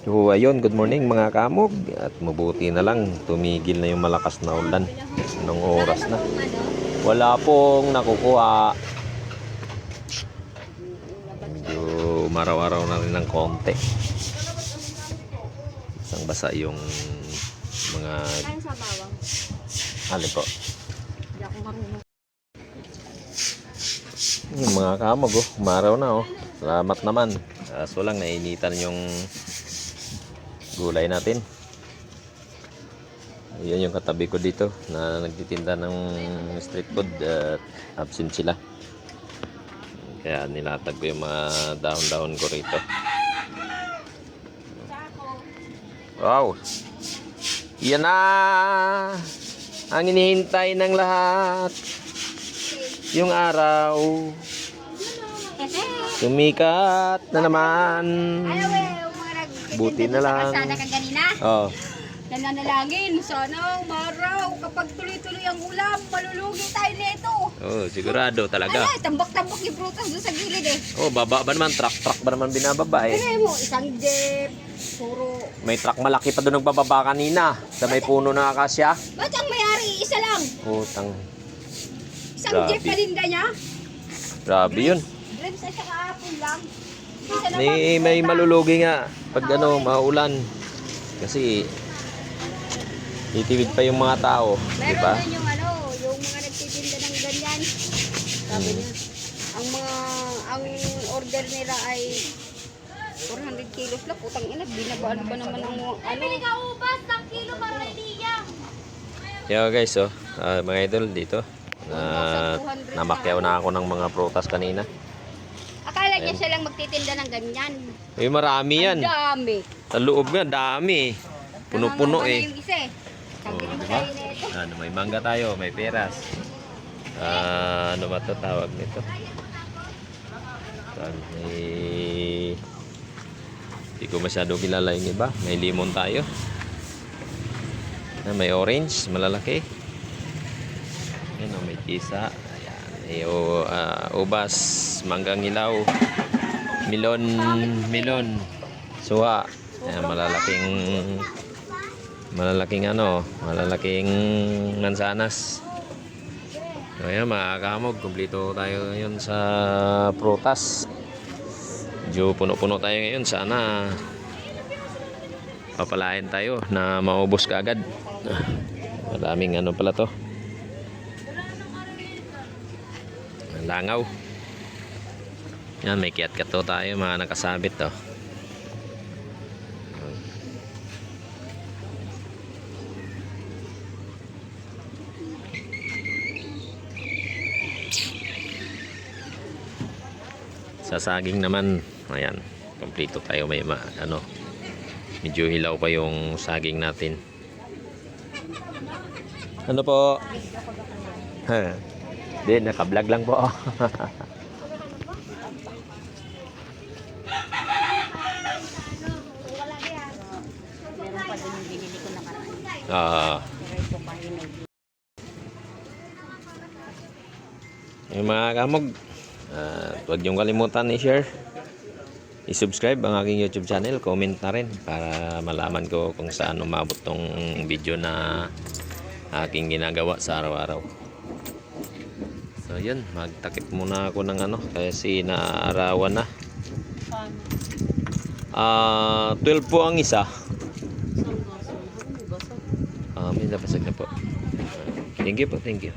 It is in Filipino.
So ayun, good morning mga kamog. At mabuti na lang, tumigil na yung malakas na ulan. Anong oras na? Wala pong nakukuha. Medyo umaraw-araw na rin ng konti. Isang basa yung mga. Alin po. Yung mga kamog oh, umaraw na oh. Salamat naman. Kaso lang nainitan yung gulay natin Yan yung katabi ko dito na nagtitinda ng street food at absent sila. Kaya nilatag ko yung mga dahon-dahon ko rito. Wow! Yan na! Ang inihintay ng lahat. Yung araw. Sumikat na naman. Buti na lang. Sa kalsada ka ganina. Oh, Nananalangin, sana maraw, kapag tuloy-tuloy ang ulam, malulugi tayo nito. oh sigurado talaga. Ay, tambak-tambak yung prutas doon sa gilid eh. Oh, baba ba naman? Truck-truck ba naman binababa eh? Ano mo, isang jeep, puro. May truck malaki pa doon nagbababa kanina sa may puno ng akasya. Ba't ang mayari, isa lang? Utang. Isang Grabe. jeep palinda niya? Grabe yun. Dreams ay saka apple lang. Naman, May, may malulugi nga pag ano, maulan. Kasi titiwid pa yung mga tao, di Meron ba? din yung ano, yung mga nagtitinda ng ganyan. Sabi niya, ang mga, ang order nila ay 400 kilos lang. Putang ina, binabaan pa naman ang ano. ka ubas, ng kilo para idiyang. Yo guys, oh, ah, mga idol dito. Na namakyaw na ako ng mga prutas kanina. Akala niya siya lang magtitinda ng ganyan. Eh marami yan. Ang dami. Sa loob nga, dami. Puno-puno Nangangamba na eh. yung isa eh. Oh, Sabi di ni ba? tayo na ito. Ano, may mangga tayo, may peras. Ah, ano ba to tawag nito? Tawag, May... Hindi ko masyado kilala yung iba. May limon tayo. Ah, may orange, malalaki. Ayan, may tisa. Ayan, may oh, ah, ubas, manggang ilaw. Milon, milon. Suha. Ayan, malalaking malalaking ano, malalaking mansanas. Ayan mga kamog, kumplito tayo ngayon sa prutas. Medyo puno-puno tayo ngayon. Sana papalain tayo na maubos ka agad. Maraming ano pala to. Langaw. Yan, may kiat-kat to tayo mga nakasabit to. Sa saging naman, ayan, kompleto tayo may ma, ano, medyo hilaw pa yung saging natin. Ano po? Hindi, naka-vlog lang po. Meron pa din yung binili ko nakaraan. Ah, yung mga kamog, ah, huwag niyong kalimutan i-share. I-subscribe ang aking YouTube channel, comment na rin para malaman ko kung saan umabot tong video na aking ginagawa sa araw-araw. So yun, magtakip muna ako ng ano kasi naarawan na. Ah, 12 po ang isa. Ah, may nabasag na po. Thank you po, thank you.